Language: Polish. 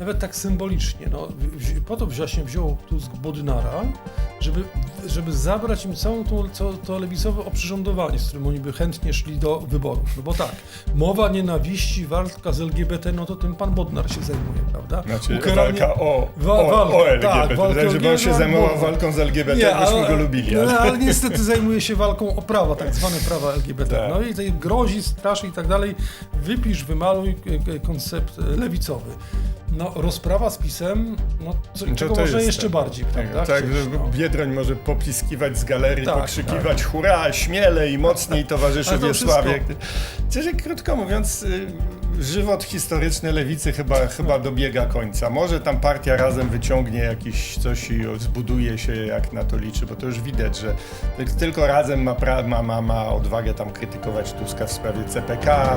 nawet tak symbolicznie. No, po to właśnie wziął Tusk Bodnara, żeby, żeby zabrać im całą tą, to, to lewicowe oprzyrządowanie, z którym oni by chętnie szli do wyborów. No bo tak, mowa nienawiści, walka z LGBT, no to tym pan Bodnar się zajmuje, prawda? Znaczy Ukaranie- walka o, Wa- o, walka, o LGBT, tak, walka tak, żeby on się zajmował walką z LGBT, byśmy go lubili. No, Ale... ale niestety zajmuje się walką o prawa, tak zwane prawa LGBT. Tak. No i tutaj grozi, straszy i tak dalej. Wypisz, wymaluj e, e, koncept e, lewicowy. No, rozprawa z pisem, no, co, To- czego to może jest jeszcze tak. bardziej, prawda? Tak, Chcieć, że no. Biedroń może popiskiwać z galerii, Tak, pokrzykiwać hurra, śmielej i mocniej towarzyszu Wiesławie. Czyli krótko mówiąc, y, żywot historyczny lewicy chyba, chyba dobiega końca. Może tam partia razem wyciągnie jakiś coś i zbuduje się, jak na to liczy, bo to już widać, że tyl- tylko razem ma, pra- ma, ma, ma odwagę tam krytykować Tuska w sprawie CPK,